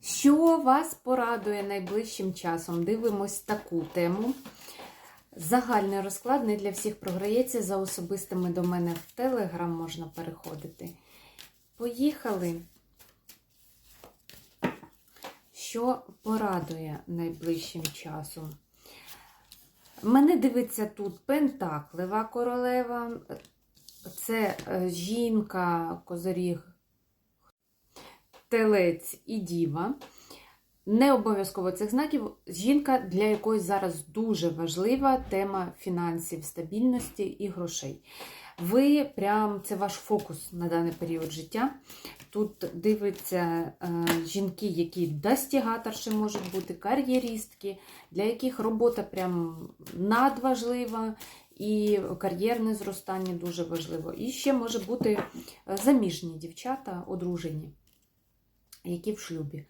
Що вас порадує найближчим часом? Дивимось таку тему. Загальний розклад не для всіх програється. За особистими до мене в Телеграм можна переходити. Поїхали. Що порадує найближчим часом? Мене дивиться тут Пентаклева королева. Це е, жінка, козоріг, телець і діва. Не обов'язково цих знаків. Жінка, для якої зараз дуже важлива тема фінансів, стабільності і грошей. Ви прям це ваш фокус на даний період життя. Тут дивиться е, жінки, які достігаторші можуть бути, кар'єристки, для яких робота прям надважлива, і кар'єрне зростання дуже важливо. І ще може бути е, заміжні дівчата, одружені, які в шлюбі.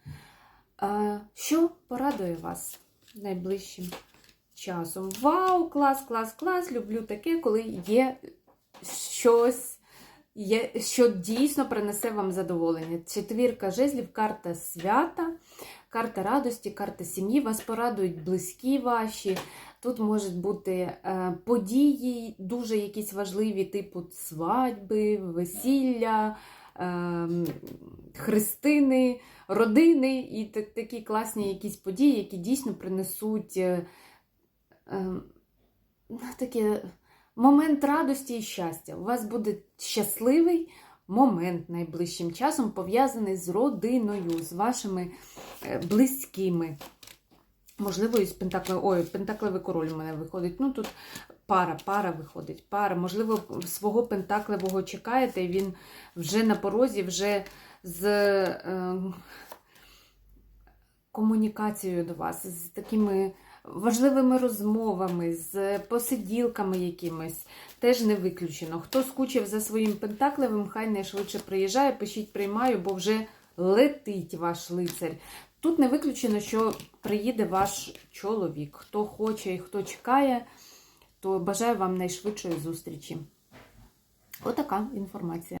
Що порадує вас найближчим часом? Вау, клас, клас, клас! Люблю таке, коли є щось, є, що дійсно принесе вам задоволення. Четвірка жезлів, карта свята, карта радості, карта сім'ї. Вас порадують близькі ваші. Тут можуть бути е, події, дуже якісь важливі, типу свадьби, весілля, хрестини, родини і такі класні якісь події, які дійсно принесуть е, е, ну, таке момент радості і щастя. У вас буде щасливий момент найближчим часом, пов'язаний з родиною, з вашими е, близькими. Можливо, із пентаклевий, ой, пентаклевий король у мене виходить. Ну тут пара, пара виходить, пара. Можливо, свого пентаклевого чекаєте, і він вже на порозі, вже з е, комунікацією до вас, з такими важливими розмовами, з посиділками якимись. Теж не виключено. Хто скучив за своїм пентаклевим, хай найшвидше приїжджає, пишіть приймаю, бо вже летить ваш лицар. Тут не виключено, що приїде ваш чоловік. Хто хоче і хто чекає, то бажаю вам найшвидшої зустрічі. Отака інформація.